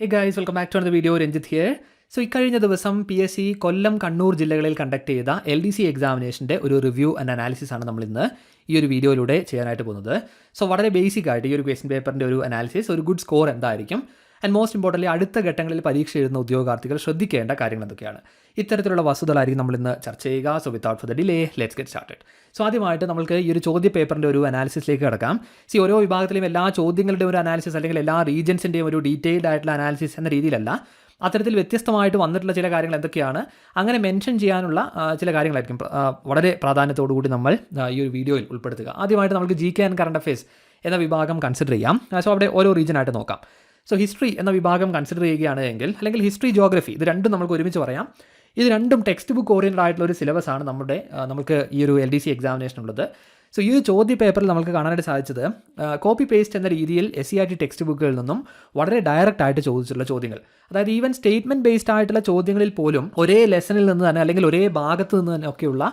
Hey guys welcome back to the video Ranjith here so ഇക്കഴിഞ്ഞ ദിവസം P S C Kollam Kannur ജില്ലകളിൽ conduct ചെയ്ത L D C എക്സാമിനേഷന്റെ ഒരു review and analysis ആണ് നമ്മൾ ഇന്ന് ഈ ഒരു വീഡിയോയിലൂടെ ചെയ്യാനായിട്ട് പോകുന്നത്. സോ വളരെ ബേസിക് ആയിട്ട് ഈ ഒരു ക്വസ്റ്റ്യൻ പേപ്പറിന്റെ ഒരു അനാലിസിസ് ഒരു ഗുഡ് സ്കോർ എന്തായിരിക്കും? ആൻഡ് മോസ്റ്റ് ഇമ്പോർട്ടന്റ് അടുത്ത ഘട്ടങ്ങളിൽ പരീക്ഷ എഴുതുന്ന ഉദ്യോഗാർത്ഥികൾ ശ്രദ്ധിക്കേണ്ട കാര്യങ്ങൾ എന്തൊക്കെയാണ്? ഇത്തരത്തിലുള്ള വസ്തുതകളായിരിക്കും നമ്മൾ ഇന്ന് ചർച്ച ചെയ്യുക. So without for the delay let's get started so ആദ്യമായിട്ട് നമുക്ക് ഈ ഒരു ചോദ്യ പേപ്പറിന്റെ ഒരു അനാലിസിസിലേക്ക് കിടക്കാം. സി ഓരോ വിഭാഗത്തിലെയും എല്ലാ ചോദ്യങ്ങളുടെയും ഒരു അനാലിസിസ് അല്ലെങ്കിൽ എല്ലാ റീജൻസിന്റെയും ഒരു ഡീറ്റെയിൽഡ് ആയിട്ടുള്ള അനാലിസിസ് എന്ന രീതിയിലല്ല. അത്തരത്തിൽ വ്യത്യസ്തമായിട്ട് വന്നിട്ടുള്ള ചില കാര്യങ്ങൾ എന്തൊക്കെയാണ്? അങ്ങനെ മെൻഷൻ ചെയ്യാനുള്ള ചില കാര്യങ്ങളായിരിക്കും. വളരെ പ്രാധാന്യത്തോടു കൂടി നമ്മൾ ഈ ഒരു വീഡിയോയിൽ ഉൾപ്പെടുത്തുക. ആദ്യമായിട്ട് നമുക്ക് G K and current affairs എന്ന വിഭാഗം കൺസിഡർ ചെയ്യാം. സോ അവിടെ ഓരോ റീജിയനായിട്ട് നോക്കാം. സോ ഹിസ്റ്ററി എന്ന വിഭാഗം കൺസിഡർ ചെയ്യുകയാണ് എങ്കിൽ അല്ലെങ്കിൽ ഹിസ്റ്ററി ജോഗ്രഫി ഇത് രണ്ടും നമുക്ക് ഒരുമിച്ച് പറയാം. ഇത് രണ്ടും ടെക്സ്റ്റ് ബുക്ക് ഓറിയന്റഡ് ആയിട്ടുള്ള ഒരു സിലബസ് ആണ് നമ്മുടെ നമുക്ക് ഈ ഒരു എൽ ഡി സി എക്സാമിനേഷൻ ഉള്ളത്. സോ ഈ ചോദ്യ പേപ്പറിൽ നമുക്ക് കാണാനായിട്ട് സാധിച്ചത് കോപ്പി പേസ്റ്റ് എന്ന രീതിയിൽ S C R T text ബുക്കുകളിൽ നിന്നും വളരെ ഡയറക്റ്റ് ആയിട്ട് ചോദിച്ചിട്ടുള്ള ചോദ്യങ്ങൾ. അതായത് ഈവൻ സ്റ്റേറ്റ്മെന്റ് ബേസ്ഡ് ആയിട്ടുള്ള ചോദ്യങ്ങളിൽ പോലും ഒരേ ലെസണിൽ നിന്ന് തന്നെ അല്ലെങ്കിൽ ഒരേ ഭാഗത്ത് നിന്ന് തന്നെ ഒക്കെയുള്ള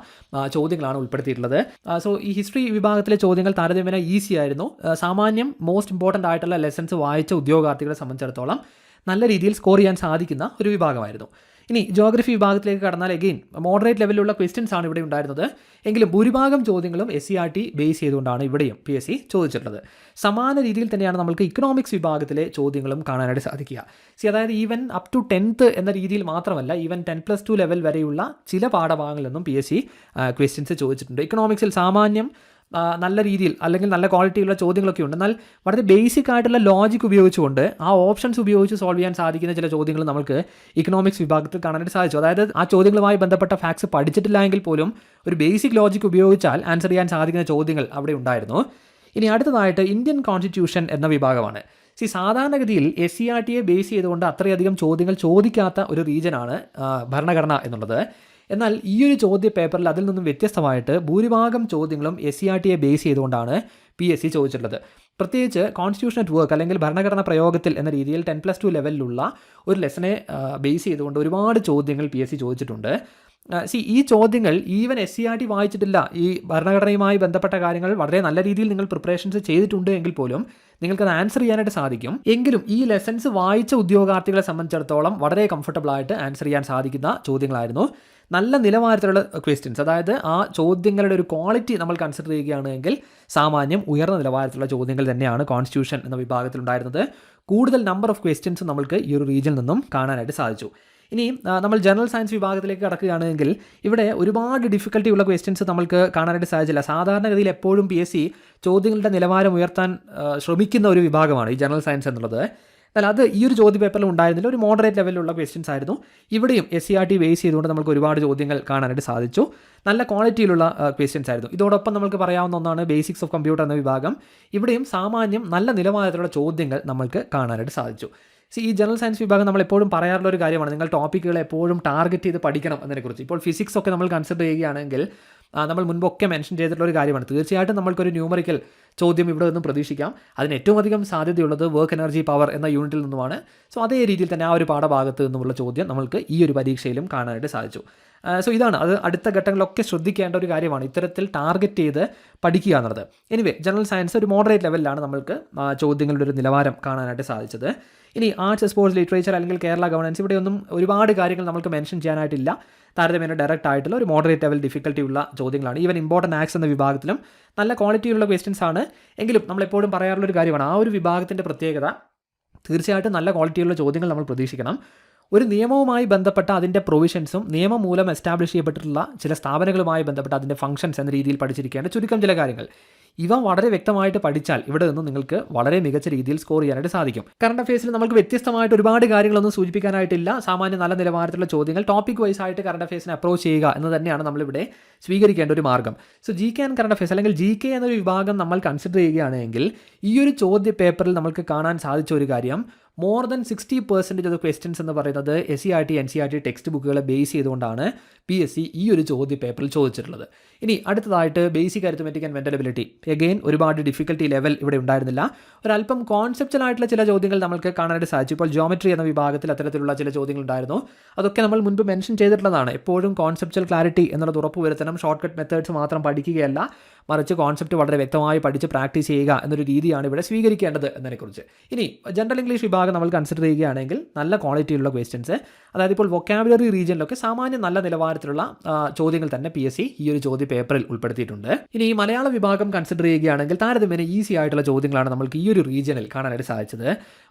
ചോദ്യങ്ങളാണ് ഉൾപ്പെടുത്തിയിട്ടുള്ളത്. സോ ഈ ഹിസ്റ്ററി വിഭാഗത്തിലെ ചോദ്യങ്ങൾ താരതമ്യേന ഈസി ആയിരുന്നു. സാമാന്യം മോസ്റ്റ് ഇമ്പോർട്ടന്റ് ആയിട്ടുള്ള ലെസൺസ് വായിച്ച ഉദ്യോഗാർത്ഥികളെ സംബന്ധിച്ചിടത്തോളം നല്ല രീതിയിൽ സ്കോർ ചെയ്യാൻ സാധിക്കുന്ന ഒരു വിഭാഗമായിരുന്നു. ഇനി ജോഗ്രഫി വിഭാഗത്തിലേക്ക് കടന്നാൽ എഗെയിൻ മോഡറേറ്റ് ലെവലിലുള്ള ക്വസ്റ്റ്യൻസ് ആണ് ഇവിടെ ഉണ്ടായിരുന്നത്. എങ്കിലും ഭൂരിഭാഗം ചോദ്യങ്ങളും S C R T base ചെയ്തുകൊണ്ടാണ് ഇവിടെയും പി എസ് സി ചോദിച്ചിട്ടുള്ളത്. സമാന രീതിയിൽ തന്നെയാണ് നമുക്ക് ഇക്കണോമിക്സ് വിഭാഗത്തിലെ ചോദ്യങ്ങളും കാണാനായിട്ട് സാധിക്കുക. സി അതായത് ഈവൻ അപ് ടു ടെൻത്ത് എന്ന രീതിയിൽ മാത്രമല്ല even ten plus two level വരെയുള്ള ചില പാഠഭാഗങ്ങളിൽ നിന്നും പി എസ് സി ക്വസ്റ്റ്യൻസ് ചോദിച്ചിട്ടുണ്ട്. ഇക്കണോമിക്സിൽ സാമാന്യം നല്ല രീതിയിൽ അല്ലെങ്കിൽ നല്ല ക്വാളിറ്റിയുള്ള ചോദ്യങ്ങളൊക്കെ ഉണ്ട്. എന്നാൽ വളരെ ബേസിക് ആയിട്ടുള്ള ലോജിക് ഉപയോഗിച്ചുകൊണ്ട് ആ ഓപ്ഷൻസ് ഉപയോഗിച്ച് സോൾവ് ചെയ്യാൻ സാധിക്കുന്ന ചില ചോദ്യങ്ങൾ നമുക്ക് ഇക്കണോമിക്സ് വിഭാഗത്തിൽ കാണാനായിട്ട് സാധിച്ചു. അതായത് ആ ചോദ്യങ്ങളുമായി ബന്ധപ്പെട്ട ഫാക്ട്സ് പഠിച്ചിട്ടില്ല പോലും ഒരു ബേസിക് ലോജിക് ഉപയോഗിച്ചാൽ ആൻസർ ചെയ്യാൻ സാധിക്കുന്ന ചോദ്യങ്ങൾ അവിടെ ഉണ്ടായിരുന്നു. ഇനി അടുത്തതായിട്ട് ഇന്ത്യൻ കോൺസ്റ്റിറ്റ്യൂഷൻ എന്ന വിഭാഗമാണ്. സി സാധാരണഗതിയിൽ എസ് സി ആർ ടിയെ ബേസ് ചെയ്തുകൊണ്ട് അത്രയധികം ചോദ്യങ്ങൾ ചോദിക്കാത്ത ഒരു റീജനാണ് ഭരണഘടന എന്നുള്ളത്. എന്നാൽ ഈ ഒരു ചോദ്യ പേപ്പറിൽ അതിൽ നിന്നും വ്യത്യസ്തമായിട്ട് ഭൂരിഭാഗം ചോദ്യങ്ങളും എസ് സി ആർ ടിയെ ബേസ് ചെയ്തുകൊണ്ടാണ് പി എസ് സി ചോദിച്ചിട്ടുള്ളത്. പ്രത്യേകിച്ച് കോൺസ്റ്റിറ്റ്യൂഷൻ അറ്റ് വർക്ക് അല്ലെങ്കിൽ ഭരണഘടന പ്രയോഗത്തിൽ എന്ന രീതിയിൽ ടെൻ പ്ലസ് ടു ലെവലിലുള്ള ഒരു ലെസനെ ബേസ് ചെയ്തുകൊണ്ട് ഒരുപാട് ചോദ്യങ്ങൾ പി എസ് സി ചോദിച്ചിട്ടുണ്ട്. സി ഈ ചോദ്യങ്ങൾ even S C R T വായിച്ചിട്ടില്ല. ഈ ഭരണഘടനയുമായി ബന്ധപ്പെട്ട കാര്യങ്ങൾ വളരെ നല്ല രീതിയിൽ നിങ്ങൾ പ്രിപ്പറേഷൻസ് ചെയ്തിട്ടുണ്ട് എങ്കിൽ പോലും നിങ്ങൾക്കത് ആൻസർ ചെയ്യാനായിട്ട് സാധിക്കും. എങ്കിലും ഈ ലെസൺസ് വായിച്ച ഉദ്യോഗാർത്ഥികളെ സംബന്ധിച്ചിടത്തോളം വളരെ കംഫർട്ടബിൾ ആയിട്ട് ആൻസർ ചെയ്യാൻ സാധിക്കുന്ന ചോദ്യങ്ങളായിരുന്നു. നല്ല നിലവാരത്തിലുള്ള ക്വസ്റ്റ്യൻസ് അതായത് ആ ചോദ്യങ്ങളുടെ ഒരു ക്വാളിറ്റി നമ്മൾ കൺസിഡർ ചെയ്യുകയാണെങ്കിൽ സാമാന്യം ഉയർന്ന നിലവാരത്തിലുള്ള ചോദ്യങ്ങൾ തന്നെയാണ് കോൺസ്റ്റിറ്റ്യൂഷൻ എന്ന വിഭാഗത്തിലുണ്ടായിരുന്നത്. കൂടുതൽ നമ്പർ ഓഫ് ക്വസ്റ്റ്യൻസ് നമ്മൾക്ക് ഈ ഒരു റീജിയനിൽ നിന്നും കാണാനായിട്ട് സാധിച്ചു. ഇനി നമ്മൾ ജനറൽ സയൻസ് വിഭാഗത്തിലേക്ക് കടക്കുകയാണെങ്കിൽ ഇവിടെ ഒരുപാട് ഡിഫിക്കൽട്ടി ഉള്ള ക്വസ്റ്റ്യൻസ് നമ്മൾക്ക് കാണാനായിട്ട് സാധിച്ചില്ല. സാധാരണഗതിയിൽ എപ്പോഴും പി എസ് സി ചോദ്യങ്ങളുടെ നിലവാരം ഉയർത്താൻ ശ്രമിക്കുന്ന ഒരു വിഭാഗമാണ് ഈ ജനറൽ സയൻസ് എന്നുള്ളത്. എന്നാൽ അത് ഈ ഒരു ചോദ്യ പേപ്പറിൽ ഉണ്ടായിരുന്നില്ല. ഒരു മോഡറേറ്റ് ലെവലിലുള്ള ക്വസ്റ്റ്യൻസ് ആയിരുന്നു. ഇവിടെയും S C R T base ചെയ്തുകൊണ്ട് നമുക്ക് ഒരുപാട് ചോദ്യങ്ങൾ കാണാനായിട്ട് സാധിച്ചു. നല്ല ക്വാളിറ്റിയിലുള്ള ക്വസ്റ്റ്യൻസ് ആയിരുന്നു. ഇതോടൊപ്പം നമുക്ക് പറയാവുന്ന ഒന്നാണ് ബേസിക്സ് ഓഫ് കമ്പ്യൂട്ടർ എന്ന വിഭാഗം. ഇവിടെയും സാമാന്യം നല്ല നിലവാരത്തിലുള്ള ചോദ്യങ്ങൾ നമ്മൾക്ക് കാണാനായിട്ട് സാധിച്ചു. സി ഈ ജനറൽ സയൻസ് വിഭാഗം നമ്മൾ എപ്പോഴും പറയാറുള്ള ഒരു കാര്യമാണ്. നിങ്ങൾ ടോപ്പിക്കുകൾ എപ്പോഴും ടാർഗറ്റ് ചെയ്ത് പഠിക്കണം എന്നതിനെക്കുറിച്ച്. ഇപ്പോൾ ഫിസിക്സ് ഒക്കെ നമ്മൾ കൺസിഡർ ചെയ്യുകയാണെങ്കിൽ നമ്മൾ മുൻപൊക്കെ മെൻഷൻ ചെയ്തിട്ടുള്ള ഒരു കാര്യമാണ്. തീർച്ചയായിട്ടും നമ്മൾക്കൊരു ന്യൂമറിക്കൽ ചോദ്യം ഇവിടെ നിന്നും പ്രതീക്ഷിക്കാം. അതിന് ഏറ്റവും അധികം സാധ്യതയുള്ളത് വർക്ക് എനർജി പവർ എന്ന യൂണിറ്റിൽ നിന്നുമാണ്. സോ അതേ രീതിയിൽ തന്നെ ആ ഒരു പാഠഭാഗത്ത് നിന്നുമുള്ള ചോദ്യം നമ്മൾക്ക് ഈ ഒരു പരീക്ഷയിലും കാണാനായിട്ട് സാധിച്ചു. സോ ഇതാണ്. അത് അടുത്ത ഘട്ടങ്ങളിലൊക്കെ ശ്രദ്ധിക്കേണ്ട ഒരു കാര്യമാണ്. ഇത്തരത്തിൽ ടാർഗറ്റ് ചെയ്ത് പഠിക്കുക എന്നുള്ളത്. എനിവേ ജനറൽ സയൻസ് ഒരു മോഡറേറ്റ് ലെവലിലാണ് നമ്മൾക്ക് ചോദ്യങ്ങളുടെ ഒരു നിലവാരം കാണാനായിട്ട് സാധിച്ചത്. ഇനി ആർട്സ് സ്പോർട്സ് ലിറ്ററേച്ചർ അല്ലെങ്കിൽ കേരള ഗവർണൻസ് ഇവിടെയൊന്നും ഒരുപാട് കാര്യങ്ങൾ നമുക്ക് മെൻഷൻ ചെയ്യാനായിട്ടില്ല. താരതമ്യേന ഡയറക്റ്റ് ആയിട്ടുള്ള ഒരു മോഡറേറ്റ് ലെവൽ ഡിഫിക്കൽട്ടി ഉള്ള ചോദ്യങ്ങളാണ്. ഈവൻ ഇമ്പോർട്ടന്റ് ആക്സ് എന്ന വിഭാഗത്തിലും നല്ല ക്വാളിറ്റിയുള്ള ക്വസ്റ്റ്യൻസ് ആണ്. എങ്കിലും നമ്മൾ എപ്പോഴും പറയാറുള്ള ഒരു കാര്യമാണ് ആ ഒരു വിഭാഗത്തിന്റെ പ്രത്യേകത തീർച്ചയായിട്ടും നല്ല ക്വാളിറ്റിയുള്ള ചോദ്യങ്ങൾ നമ്മൾ പ്രതീക്ഷിക്കണം. ഒരു നിയമവുമായി ബന്ധപ്പെട്ട അതിന്റെ പ്രൊവിഷൻസും നിയമം മൂലം എസ്റ്റാബ്ലിഷ് ചെയ്യപ്പെട്ടിട്ടുള്ള ചില സ്ഥാപനങ്ങളുമായി ബന്ധപ്പെട്ട അതിന്റെ ഫംഗ്ഷൻസ് എന്ന രീതിയിൽ പഠിച്ചിരിക്കുകയാണ്. ചുരുക്കം ചില കാര്യങ്ങൾ. ഇവ വളരെ വ്യക്തമായിട്ട് പഠിച്ചാൽ ഇവിടെ നിന്ന് നിങ്ങൾക്ക് വളരെ മികച്ച രീതിയിൽ സ്കോർ ചെയ്യാനായിട്ട് സാധിക്കും. കറണ്ട് അഫയേഴ്സിൽ നമുക്ക് വ്യത്യസ്തമായിട്ട് ഒരുപാട് കാര്യങ്ങളൊന്നും സൂചിപ്പിക്കാനായിട്ടില്ല. സാമാന്യ നല്ല നിലവാരത്തിലുള്ള ചോദ്യങ്ങൾ ടോപ്പിക് വൈസ് ആയിട്ട് കറണ്ട് അഫയേഴ്സിനെ അപ്രോച്ച് ചെയ്യുക എന്ന് തന്നെയാണ് നമ്മളിവിടെ സ്വീകരിക്കേണ്ട ഒരു മാർഗം so G K and current affairs അല്ലെങ്കിൽ ജി കെ എന്നൊരു വിഭാഗം നമ്മൾ കൺസിഡർ ചെയ്യുകയാണെങ്കിൽ ഈ ഒരു ചോദ്യ പേപ്പറിൽ നമുക്ക് കാണാൻ സാധിച്ച ഒരു കാര്യം more than sixty percentage of questions എന്ന് പറയുന്നത് S C R T N C R T text ബുക്കുകളെ base ചെയ്തുകൊണ്ടാണ് പി എസ് സി ഈ ഒരു ചോദ്യ പേപ്പറിൽ ചോദിച്ചിട്ടുള്ളത്. ഇനി അടുത്തതായിട്ട് basic arithmetic and mental ability again ഒരുപാട് ഡിഫിക്കൽട്ടി ലെവൽ ഇവിടെ ഉണ്ടായിരുന്നില്ല. ഒരല്പം കോൺസെപ്റ്റൽ ആയിട്ടുള്ള ചില ചോദ്യങ്ങൾ നമുക്ക് കാണാനായിട്ട് സാധിച്ചു ഇപ്പോൾ ജോമെട്രി എന്ന വിഭാഗത്തിൽ അത്തരത്തിലുള്ള ചില ചോദ്യങ്ങൾ ഉണ്ടായിരുന്നു. അതൊക്കെ നമ്മൾ മുൻപ് മെൻഷൻ ചെയ്തിട്ടുള്ളതാണ്. എപ്പോഴും കോൺസെപ്റ്റൽ ക്ലാരിറ്റി എന്നുള്ളത് ഉറപ്പുവരുത്തണം. ഷോർട്ട് കട്ട് മെത്തേഡ്സ് മാത്രം പഠിക്കുകയല്ല. മറിച്ച് കോൺസെപ്റ്റ് വളരെ വ്യക്തമായി പഠിച്ച് പ്രാക്ടീസ് ചെയ്യുക എന്നൊരു രീതിയാണ് ഇവിടെ സ്വീകരിക്കേണ്ടത് എന്നതിനെക്കുറിച്ച്. ഇനി ജനറൽ ഇംഗ്ലീഷ് വിഭാഗം വിഭാഗം നമ്മൾ കൺസിഡർ ചെയ്യുകയാണെങ്കിൽ നല്ല ക്വാളിറ്റിയുള്ള ക്വസ്റ്റ്യൻസ് അതായത് ഇപ്പോൾ വൊക്കാബുലറി റീജിയനിലൊക്കെ സാമാന്യം നല്ല നിലവാരത്തിലുള്ള ചോദ്യങ്ങൾ തന്നെ പി എസ് സി ഈ ഒരു ചോദ്യ പേപ്പറിൽ ഉൾപ്പെടുത്തിയിട്ടുണ്ട്. ഇനി ഈ മലയാള വിഭാഗം കൺസിഡർ ചെയ്യുകയാണെങ്കിൽ താരതമ്യേന ഈസി ആയിട്ടുള്ള ചോദ്യങ്ങളാണ് നമ്മൾക്ക് ഈ ഒരു റീജിയനിൽ കാണാനായിട്ട് സാധിച്ചത്.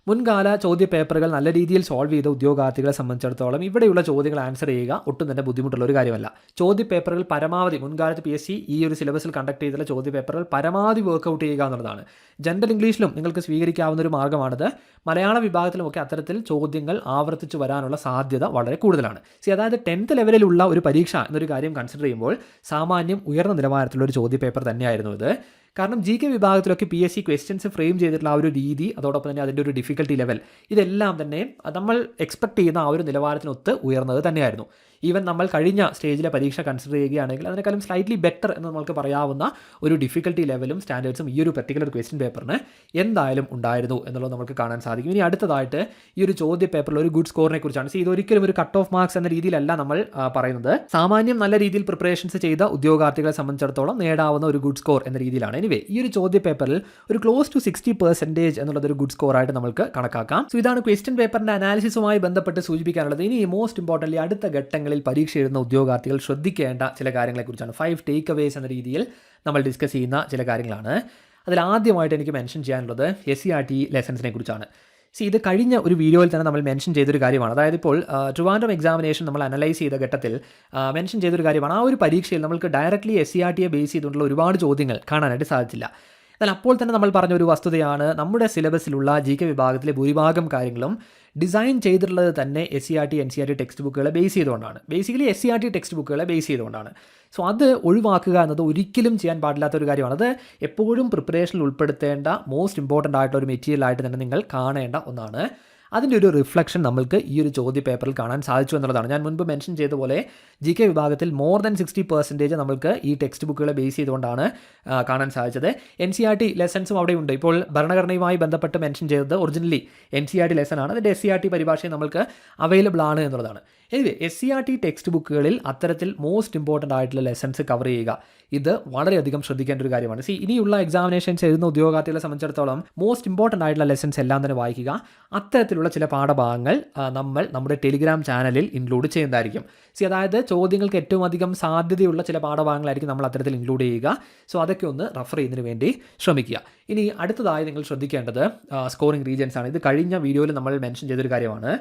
മുൻകാല ചോദ്യ പേപ്പറുകൾ നല്ല രീതിയിൽ സോൾവ് ചെയ്ത ഉദ്യോഗാർത്ഥികളെ സംബന്ധിച്ചിടത്തോളം ഇവിടെയുള്ള ചോദ്യങ്ങൾ ആൻസർ ചെയ്യുക ഒട്ടും തന്നെ ബുദ്ധിമുട്ടുള്ള ഒരു കാര്യമല്ല. ചോദ്യ പേപ്പറുകൾ പരമാവധി മുൻകാലത്ത് പി എസ് സി ഈ ഒരു സിലബസിൽ കണ്ടക്ട് ചെയ്തിട്ടുള്ള ചോദ്യ പേപ്പറുകൾ പരമാവധി വർക്കൗട്ട് ചെയ്യുക എന്നുള്ളതാണ്. ജനറൽ ഇംഗ്ലീഷിലും നിങ്ങൾക്ക് സ്വീകരിക്കാവുന്ന ഒരു മാർഗമാണിത് മലയാള വിഭാഗത്തിലുമൊക്കെ അത്തരത്തിൽ ചോദ്യങ്ങൾ ആവർത്തിച്ച് വരാനുള്ള സാധ്യത വളരെ കൂടുതലാണ്. സി അതായത് ടെൻത്ത് ലെവലിലുള്ള ഒരു പരീക്ഷ എന്നൊരു കാര്യം കൺസിഡർ ചെയ്യുമ്പോൾ സാമാന്യം ഉയർന്ന നിലവാരത്തിലുള്ള ഒരു ചോദ്യപേപ്പർ തന്നെയായിരുന്നു ഇത്. കാരണം G K വിഭാഗത്തിലൊക്കെ P S C questions frame ചെയ്തിട്ടുള്ള ആ ഒരു രീതി അതോടൊപ്പം തന്നെ അതിന്റെ ഒരു ഡിഫിക്കൽട്ടി ലെവൽ ഇതെല്ലാം തന്നെ നമ്മൾ എക്സ്പെക്ട് ചെയ്യുന്ന ആ ഒരു നിലവാരത്തിനൊത്ത് ഉയർന്നത് തന്നെയായിരുന്നു. ഈവൻ നമ്മൾ കഴിഞ്ഞ സ്റ്റേജിലെ പരീക്ഷ കൺസിഡർ ചെയ്യുകയാണെങ്കിൽ അതിനേക്കാളും സ്ലൈറ്റ്ലി ബെറ്റർ എന്ന് നമുക്ക് പറയാവുന്ന ഒരു ഡിഫിക്കൽട്ടി ലെവലും സ്റ്റാൻഡേർഡ്സും ഈ ഒരു പെർട്ടിക്കുലർ ക്വസ്റ്റ്യൻ പേപ്പറിന് എന്തായാലും ഉണ്ടായിരുന്നു എന്നുള്ളത് നമുക്ക് കാണാൻ സാധിക്കും. ഇനി അടുത്തതായിട്ട് ഈ ഒരു ചോദ്യ പേപ്പറിൽ ഒരു ഗുഡ് സ്കോറിനെ കുറിച്ചാണ്. സി ഇതൊരിക്കലും ഒരു കട്ട് ഓഫ് മാർക്സ് എന്ന രീതിയിലല്ല നമ്മൾ പറയുന്നത്. സാമാന്യം നല്ല രീതിയിൽ പ്രിപ്പറേഷൻസ് ചെയ്ത ഉദ്യോഗാർത്ഥികളെ സംബന്ധിച്ചിടത്തോളം നേടാവുന്ന ഒരു ഗുഡ് സ്കോർ എന്ന രീതിയിലാണ്. എനിവേ ഈ ഒരു ചോദ്യ പേപ്പറിൽ ഒരു ക്ലോസ് ടു സിക്സ്റ്റി പെർസെന്റേജ് എന്നുള്ളത് ഒരു ഗുഡ് സ്കോറായിട്ട് നമുക്ക് കണക്കാക്കാം. സോ ഇതാണ് ക്വസ്റ്റ്യൻ പേപ്പറിന്റെ അനാലിസിസുമായി ബന്ധപ്പെട്ട് സൂചിപ്പിക്കാനുള്ളത്. ഇനി മോസ്റ്റ് ഇമ്പോർട്ടന്റ് അടുത്ത ഘട്ടങ്ങളിൽ പരീക്ഷ എഴുതുന്ന ഉദ്യോഗാർത്ഥികൾ ശ്രദ്ധിക്കേണ്ട ചില കാര്യങ്ങളെക്കുറിച്ചാണ്. ഫൈവ് ടേക്ക് അവേസ് എന്ന രീതിയിൽ നമ്മൾ ഡിസ്കസ് ചെയ്യുന്ന ചില കാര്യങ്ങളാണ്. അതിൽ ആദ്യമായിട്ട് എനിക്ക് മെൻഷൻ ചെയ്യാനുള്ളത് എസ് സി ആർ ടി ലെസൻസിനെ കുറിച്ചാണ്. സി ഇത് കഴിഞ്ഞ ഒരു വീഡിയോയിൽ തന്നെ നമ്മൾ മെൻഷൻ ചെയ്തൊരു കാര്യമാണ്. അതായത് ഇപ്പോൾ ട്രിവാൻഡ്രം എക്സാമിനേഷൻ നമ്മൾ അനലൈസ് ചെയ്ത ഘട്ടത്തിൽ മെൻഷൻ ചെയ്തൊരു കാര്യമാണ്. ആ ഒരു പരീക്ഷയിൽ നമുക്ക് ഡയറക്ട്ലി എസ് സി ആർ ടിയെ ബേസ് ചെയ്തുകൊണ്ടുള്ള ഒരുപാട് ചോദ്യങ്ങൾ കാണാനായിട്ട് സാധിച്ചില്ല. എന്നാൽ അപ്പോൾ തന്നെ നമ്മൾ പറഞ്ഞ ഒരു വസ്തുതയാണ് നമ്മുടെ സിലബസിലുള്ള ജി കെ വിഭാഗത്തിലെ ഭൂരിഭാഗം കാര്യങ്ങളും ഡിസൈൻ ചെയ്തിട്ടുള്ളത് തന്നെ S C R T N C R T text ബുക്കുകളെ base ചെയ്തുകൊണ്ടാണ്. Basically S C R T text ബുക്കുകളെ base ചെയ്തുകൊണ്ടാണ്. സോ അത് ഒഴിവാക്കുക എന്നത് ഒരിക്കലും ചെയ്യാൻ പാടില്ലാത്ത ഒരു കാര്യമാണ്. അത് എപ്പോഴും പ്രിപ്പറേഷനിൽ ഉൾപ്പെടുത്തേണ്ട മോസ്റ്റ് ഇമ്പോർട്ടന്റ് ആയിട്ടുള്ള ഒരു മെറ്റീരിയൽ ആയിട്ട് തന്നെ നിങ്ങൾ കാണേണ്ട ഒന്നാണ്. അതിന്റെ ഒരു റിഫ്ലക്ഷൻ നമ്മൾക്ക് ഈ ഒരു ചോദ്യ പേപ്പറിൽ കാണാൻ സാധിച്ചു എന്നുള്ളതാണ്. ഞാൻ മുൻപ് മെൻഷൻ ചെയ്ത പോലെ ജി കെ വിഭാഗത്തിൽ മോർ ദൻ സിക്സ്റ്റി പെർസെന്റേജ് നമ്മൾക്ക് ഈ ടെക്സ്റ്റ് ബുക്കുകളെ ബേസ് ചെയ്തുകൊണ്ടാണ് കാണാൻ സാധിച്ചത്. എൻ സി ആർ ടി ലെസൺസും അവിടെയുണ്ട്. ഇപ്പോൾ ഭരണഘടനയുമായി ബന്ധപ്പെട്ട് മെൻഷൻ ചെയ്തത് originally N C R T lesson ആണ്. അതിന്റെ എസ് സി ആർ ടി പരിഭാഷയും നമ്മൾക്ക് അവൈലബിൾ ആണ് എന്നുള്ളതാണ്. Anyway S C R T text ബുക്കുകളിൽ അത്തരത്തിൽ മോസ്റ്റ് ഇമ്പോർട്ടന്റ് ആയിട്ടുള്ള ലെസൺസ് കവർ ചെയ്യുക. ഇത് വളരെയധികം ശ്രദ്ധിക്കേണ്ട ഒരു കാര്യമാണ്. സി ഇനിയുള്ള എക്സാമിനേഷൻസ് എഴുതുന്ന ഉദ്യോഗാർത്ഥികളെ സംബന്ധിച്ചിടത്തോളം മോസ്റ്റ് ഇമ്പോർട്ടന്റ് ആയിട്ടുള്ള ലെസൺസ് എല്ലാം തന്നെ വായിക്കുക. അത്തരത്തിലുള്ള ചില പാഠഭാഗങ്ങൾ നമ്മൾ നമ്മുടെ ടെലിഗ്രാം ചാനലിൽ ഇൻക്ലൂഡ് ചെയ്യുന്നതായിരിക്കും. സി അതായത് ചോദ്യങ്ങൾക്ക് ഏറ്റവും അധികം സാധ്യതയുള്ള ചില പാഠഭാഗങ്ങളായിരിക്കും നമ്മൾ അത്തരത്തിൽ ഇൻക്ലൂഡ് ചെയ്യുക. സോ അതൊക്കെ ഒന്ന് റെഫർ ചെയ്യുന്നതിന് വേണ്ടി ശ്രമിക്കുക. ഇനി അടുത്തതായി നിങ്ങൾ ശ്രദ്ധിക്കേണ്ടത് സ്കോറിംഗ് റീജൻസ് ആണ്. ഇത് കഴിഞ്ഞ വീഡിയോയിൽ നമ്മൾ മെൻഷൻ ചെയ്തൊരു കാര്യമാണ്.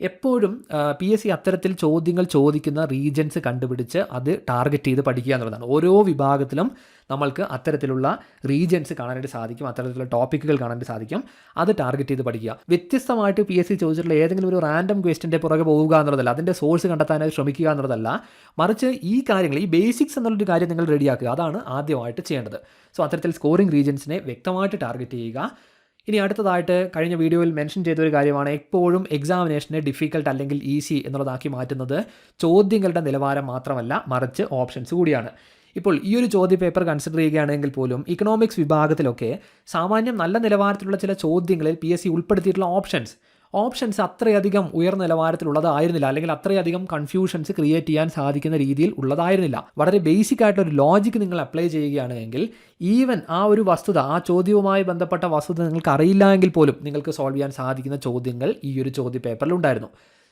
എപ്പോഴും പി എസ് സി അത്തരത്തിൽ ചോദ്യങ്ങൾ ചോദിക്കുന്ന റീജൻസ് കണ്ടുപിടിച്ച് അത് ടാർഗറ്റ് ചെയ്ത് പഠിക്കുക എന്നുള്ളതാണ്. ഓരോ വിഭാഗത്തിലും നമ്മൾക്ക് അത്തരത്തിലുള്ള റീജൻസ് കാണാനായിട്ട് സാധിക്കും അത്തരത്തിലുള്ള ടോപ്പിക്കുകൾ കാണാനായിട്ട് സാധിക്കും. അത് ടാർഗറ്റ് ചെയ്ത് പഠിക്കുക. വ്യത്യസ്തമായിട്ട് പി എസ് സി ചോദിച്ചിട്ടുള്ള ഏതെങ്കിലും ഒരു റാൻഡം ക്വസ്റ്റിന്റെ പുറകെ പോവുക എന്നുള്ളതല്ല അതിന്റെ സോഴ്സ് കണ്ടെത്താനായി ശ്രമിക്കുക എന്നുള്ളതല്ല മറിച്ച് ഈ കാര്യങ്ങൾ ഈ ബേസിക്സ് എന്നുള്ളൊരു കാര്യം നിങ്ങൾ റെഡിയാക്കുക. അതാണ് ആദ്യമായിട്ട് ചെയ്യേണ്ടത്. സോ അത്തരത്തിൽ സ്കോറിംഗ് റീജൻസിനെ വ്യക്തമായിട്ട് ടാർഗറ്റ് ചെയ്യുക. ഇനി അടുത്തതായിട്ട് കഴിഞ്ഞ വീഡിയോയിൽ മെൻഷൻ ചെയ്ത ഒരു കാര്യമാണ് എപ്പോഴും എക്സാമിനേഷനെ ഡിഫിക്കൽട്ട് അല്ലെങ്കിൽ ഈസി എന്നുള്ളതാക്കി മാറ്റുന്നത് ചോദ്യങ്ങളുടെ നിലവാരം മാത്രമല്ല മറിച്ച് ഓപ്ഷൻസ് കൂടിയാണ്. ഇപ്പോൾ ഈ ഒരു ചോദ്യ പേപ്പർ കൺസിഡർ ചെയ്യുകയാണെങ്കിൽ പോലും ഇക്കണോമിക്സ് വിഭാഗത്തിലൊക്കെ സാമാന്യം നല്ല നിലവാരത്തിലുള്ള ചില ചോദ്യങ്ങളിൽ പി എസ് സി ഉൾപ്പെടുത്തിയിട്ടുള്ള ഓപ്ഷൻസ് ഓപ്ഷൻസ് അത്രയധികം ഉയർന്ന നിലവാരത്തിലുള്ളതായിരുന്നില്ല. അല്ലെങ്കിൽ അത്രയധികം കൺഫ്യൂഷൻസ് ക്രിയേറ്റ് ചെയ്യാൻ സാധിക്കുന്ന രീതിയിൽ ഉള്ളതായിരുന്നില്ല. വളരെ ബേസിക് ആയിട്ടുള്ള ഒരു ലോജിക്ക് നിങ്ങൾ അപ്ലൈ ചെയ്യുകയാണെങ്കിൽ ഈവൻ ആ ഒരു വസ്തുത ആ ചോദ്യവുമായി ബന്ധപ്പെട്ട വസ്തുത നിങ്ങൾക്ക് അറിയില്ല എങ്കിൽ പോലും നിങ്ങൾക്ക് സോൾവ് ചെയ്യാൻ സാധിക്കുന്ന ചോദ്യങ്ങൾ ഈ ഒരു ചോദ്യ പേപ്പറിൽ ഉണ്ടായിരുന്നു.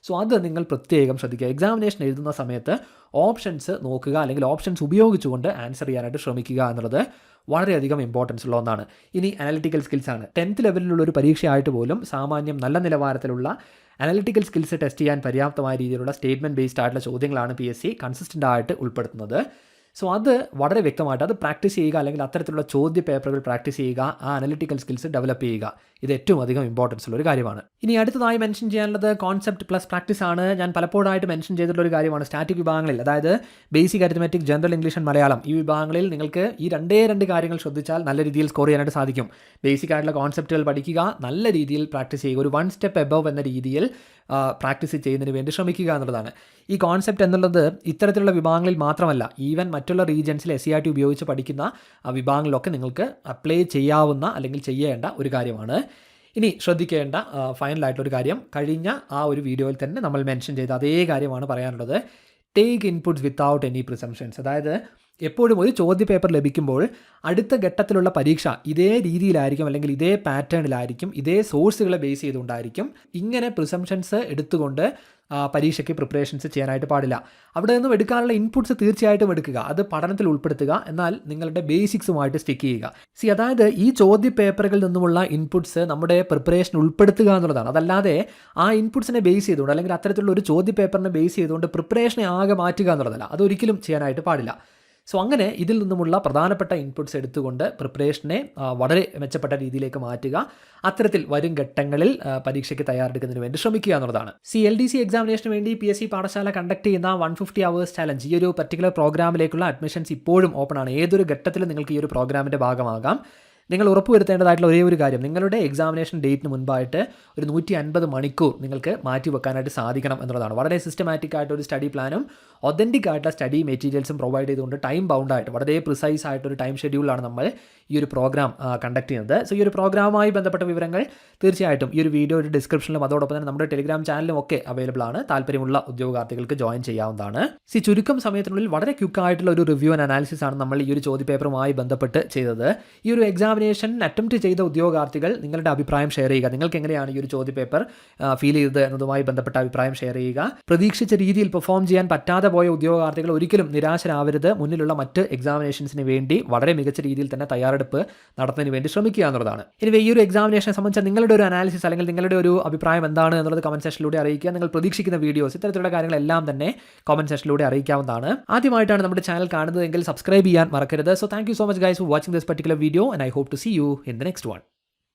സോ അത് നിങ്ങൾ പ്രത്യേകം ശ്രദ്ധിക്കുക. എക്സാമിനേഷൻ എഴുതുന്ന സമയത്ത് ഓപ്ഷൻസ് നോക്കുക അല്ലെങ്കിൽ ഓപ്ഷൻസ് ഉപയോഗിച്ചുകൊണ്ട് ആൻസർ ചെയ്യാനായിട്ട് ശ്രമിക്കുക എന്നുള്ളത് വളരെയധികം ഇമ്പോർട്ടൻസ് ഉള്ള ഒന്നാണ്. ഇനി അനലിറ്റിക്കൽ സ്കിൽസ് ആണ്. ടെൻത്ത് ലെവലിലുള്ള ഒരു പരീക്ഷയായിട്ട് പോലും സാമാന്യം നല്ല നിലവാരത്തിലുള്ള അനലിറ്റിക്കൽ സ്കിൽസ് ടെസ്റ്റ് ചെയ്യാൻ പര്യാപ്തമായ രീതിയിലുള്ള സ്റ്റേറ്റ്മെന്റ് ബേസ്ഡ് ആയിട്ടുള്ള ചോദ്യങ്ങളാണ് പി എസ് സി കൺസിസ്റ്റന്റ് ആയിട്ട് ഉൾപ്പെടുത്തുന്നത്. സോ അത് വളരെ വ്യക്തമായിട്ട് അത് പ്രാക്ടീസ് ചെയ്യുക അല്ലെങ്കിൽ അത്തരത്തിലുള്ള ചോദ്യ പേപ്പറുകൾ പ്രാക്ടീസ് ചെയ്യുക ആ അനലിറ്റിക്കൽ സ്കിൽസ് ഡെവലപ്പ് ചെയ്യുക. ഇത് ഏറ്റവും അധികം ഇമ്പോർട്ടൻസ് ഉള്ള ഒരു കാര്യമാണ്. ഇനി അടുത്തതായി മെൻഷൻ ചെയ്യാനുള്ളത് കോൺസെപ്റ്റ് പ്ലസ് പ്രാക്ടീസ് ആണ്. ഞാൻ പലപ്പോഴായിട്ട് മെൻഷൻ ചെയ്തിട്ടുള്ള ഒരു കാര്യമാണ് സ്റ്റാറ്റിക് വിഭാഗങ്ങളിൽ. അതായത് basic arithmetic general English and Malayalam ഈ വിഭാഗങ്ങളിൽ നിങ്ങൾക്ക് ഈ രണ്ടേ രണ്ട് കാര്യങ്ങൾ ശ്രദ്ധിച്ചാൽ നല്ല രീതിയിൽ സ്കോർ ചെയ്യാനായിട്ട് സാധിക്കും. ബേസിക് ആയിട്ടുള്ള കോൺസെപ്റ്റുകൾ പഠിക്കുക നല്ല രീതിയിൽ പ്രാക്ടീസ് ചെയ്യുക ഒരു വൺ സ്റ്റെപ്പ് എബവ് എന്ന രീതിയിൽ പ്രാക്ടീസ് ചെയ്യുന്നതിന് വേണ്ടി ശ്രമിക്കുക എന്നുള്ളതാണ്. ഈ കോൺസെപ്റ്റ് എന്നുള്ളത് ഇത്തരത്തിലുള്ള വിഭാഗങ്ങളിൽ മാത്രമല്ല ഈവൻ മറ്റുള്ള റീജൻസിൽ എസ് സി ആർ ടി ഉപയോഗിച്ച് പഠിക്കുന്ന വിഭാഗങ്ങളിലൊക്കെ നിങ്ങൾക്ക് അപ്ലൈ ചെയ്യാവുന്ന അല്ലെങ്കിൽ ചെയ്യേണ്ട ഒരു കാര്യമാണ്. ഇനി ശ്രദ്ധിക്കേണ്ട ഫൈനലായിട്ടൊരു കാര്യം. കഴിഞ്ഞ ആ ഒരു വീഡിയോയിൽ തന്നെ നമ്മൾ മെൻഷൻ ചെയ്ത അതേ കാര്യമാണ് പറയാനുള്ളത്. Take inputs without any presumptions അതായത് എപ്പോഴും ഒരു ചോദ്യ പേപ്പർ ലഭിക്കുമ്പോൾ അടുത്ത ഘട്ടത്തിലുള്ള പരീക്ഷ ഇതേ രീതിയിലായിരിക്കും അല്ലെങ്കിൽ ഇതേ പാറ്റേണിലായിരിക്കും ഇതേ സോഴ്സുകളെ ബേസ് ചെയ്തുകൊണ്ടായിരിക്കും ഇങ്ങനെ പ്രിസംഷൻസ് എടുത്തുകൊണ്ട് പരീക്ഷയ്ക്ക് പ്രിപ്പറേഷൻസ് ചെയ്യാനായിട്ട് പാടില്ല. അവിടെ നിന്നും എടുക്കാനുള്ള ഇൻപുട്സ് തീർച്ചയായിട്ടും എടുക്കുക അത് പഠനത്തിൽ ഉൾപ്പെടുത്തുക എന്നാൽ നിങ്ങളുടെ ബേസിക്സുമായിട്ട് സ്റ്റിക്ക് ചെയ്യുക. സി അതായത് ഈ ചോദ്യ പേപ്പറുകളിൽ നിന്നുമുള്ള ഇൻപുട്സ് നമ്മുടെ പ്രിപ്പറേഷൻ ഉൾപ്പെടുത്തുക എന്നുള്ളതാണ്. അതല്ലാതെ ആ ഇൻപുട്സിനെ ബേസ് ചെയ്തുകൊണ്ട് അല്ലെങ്കിൽ അത്തരത്തിലുള്ള ഒരു ചോദ്യ പേപ്പറിനെ ബേസ് ചെയ്തുകൊണ്ട് പ്രിപ്പറേഷനെ ആകെ മാറ്റുക എന്നുള്ളതല്ല. അതൊരിക്കലും ചെയ്യാനായിട്ട് പാടില്ല. സോ അങ്ങനെ ഇതിൽ നിന്നുമുള്ള പ്രധാനപ്പെട്ട ഇൻപുട്സ് എടുത്തുകൊണ്ട് പ്രിപ്പറേഷനെ വളരെ മെച്ചപ്പെട്ട രീതിയിലേക്ക് മാറ്റുക. അത്തരത്തിൽ വരും ഘട്ടങ്ങളിൽ പരീക്ഷയ്ക്ക് തയ്യാറെടുക്കുന്നതിന് വേണ്ടി ശ്രമിക്കുക എന്നുള്ളതാണ്. സി എൽ ഡി സി എക്സാമിനേഷന് വേണ്ടി P S C Padashala conduct ചെയ്യുന്ന വൺ ഫിഫ്റ്റി അവേഴ്സ് ചാലഞ്ച് ഈ ഒരു പർട്ടിക്കുലർ പ്രോഗ്രാമിലേക്കുള്ള അഡ്മിഷൻസ് ഇപ്പോഴും ഓപ്പൺ ആണ്. ഏതൊരു ഘട്ടത്തിലും നിങ്ങൾക്ക് ഈ ഒരു പ്രോഗ്രാമിന്റെ ഭാഗമാകാം. നിങ്ങൾ ഉറപ്പുവരുത്തേണ്ടതായിട്ടുള്ള ഒരേ ഒരു കാര്യം നിങ്ങളുടെ എക്സാമിനേഷൻ ഡേറ്റിന് മുൻപായിട്ട് ഒരു നൂറ്റി അൻപത് മണിക്കൂർ നിങ്ങൾക്ക് മാറ്റി വെക്കാനായിട്ട് സാധിക്കണം എന്നുള്ളതാണ്. വളരെ സിസ്റ്റമാറ്റിക് ആയിട്ട് ഒരു സ്റ്റഡി പ്ലാനും ഒതന്റിക് ആയിട്ടുള്ള സ്റ്റഡി മെറ്റീരിയൽസും പ്രൊവൈഡ് ചെയ്തുകൊണ്ട് ടൈം ബൗണ്ട് ആയിട്ട് വളരെ പ്രിസൈസ് ആയിട്ടൊരു ടൈം ഷെഡ്യൂളാണ് നമ്മൾ ഈ ഒരു പ്രോഗ്രാം കണ്ടക്ട് ചെയ്യുന്നത്. സോ ഈ ഒരു പ്രോഗ്രാമുമായി ബന്ധപ്പെട്ട വിവരങ്ങൾ തീർച്ചയായിട്ടും ഈ ഒരു വീഡിയോയുടെ ഡിസ്ക്രിപ്ഷനിലും അതോടൊപ്പം തന്നെ നമ്മുടെ ടെലിഗ്രാം ചാനലും ഒക്കെ അവൈലബിൾ ആണ്. താല്പര്യമുള്ള ഉദ്യോഗാർത്ഥികൾക്ക് ജോയിൻ ചെയ്യാവുന്നതാണ്. സി ചുരുക്കം സമയത്തിനുള്ളിൽ വളരെ ക്യുക്കായിട്ടുള്ള ഒരു റിവ്യൂ ആൻഡ് അനാലിസിസ് ആണ് നമ്മൾ ഈ ഒരു ചോദ്യപേപ്പറുമായി ബന്ധപ്പെട്ട് ചെയ്തത്. ഈ ഒരു എക്സാമിനേഷൻ അറ്റംപ്റ്റ് ചെയ്ത ഉദ്യോഗാർത്ഥികൾ നിങ്ങളുടെ അഭിപ്രായം ഷെയർ ചെയ്യുക. നിങ്ങൾക്ക് എങ്ങനെയാണ് ഈ ഒരു ചോദ്യ പേപ്പർ ഫീൽ ചെയ്തത് എന്നതുമായി ബന്ധപ്പെട്ട അഭിപ്രായം ഷെയർ ചെയ്യുക. പ്രതീക്ഷിച്ച രീതിയിൽ പെർഫോം ചെയ്യാൻ പറ്റാതെ പോയ ഉദ്യോഗാർത്ഥികൾ ഒരിക്കലും നിരാശരാവരുത്. മുന്നിലുള്ള മറ്റ് എക്സാമിനേഷൻസിന് വേണ്ടി വളരെ മികച്ച രീതിയിൽ തന്നെ തയ്യാറെടുപ്പ് നടത്തുന്നതിന് വേണ്ടി ശ്രമിക്കുക എന്നുള്ളതാണ്. ഇനി ഈ ഒരു എക്സാമിനേഷനെ സംബന്ധിച്ച നിങ്ങളുടെ ഒരു അനാലിസിസ് അല്ലെങ്കിൽ നിങ്ങളുടെ ഒരു അഭിപ്രായം എന്താണ് എന്നുള്ളത് കമന്റ് സെക്ഷനിലൂടെ അറിയിക്കുക. നിങ്ങൾ പ്രതീക്ഷിക്കുന്ന വീഡിയോസ് ഇത്തരത്തിലുള്ള കാര്യങ്ങളെല്ലാം തന്നെ കമന്റ് സെക്ഷനിലൂടെ അറിയിക്കാവുന്നതാണ്. ആദ്യമായിട്ടാണ് നമ്മുടെ ചാനൽ കാണുന്നതെങ്കിൽ സബ്സ്ക്രൈബ് ചെയ്യാൻ മറക്കരുത്. So thank so much guys for watching this particular video and I hope hope to see you in the next one.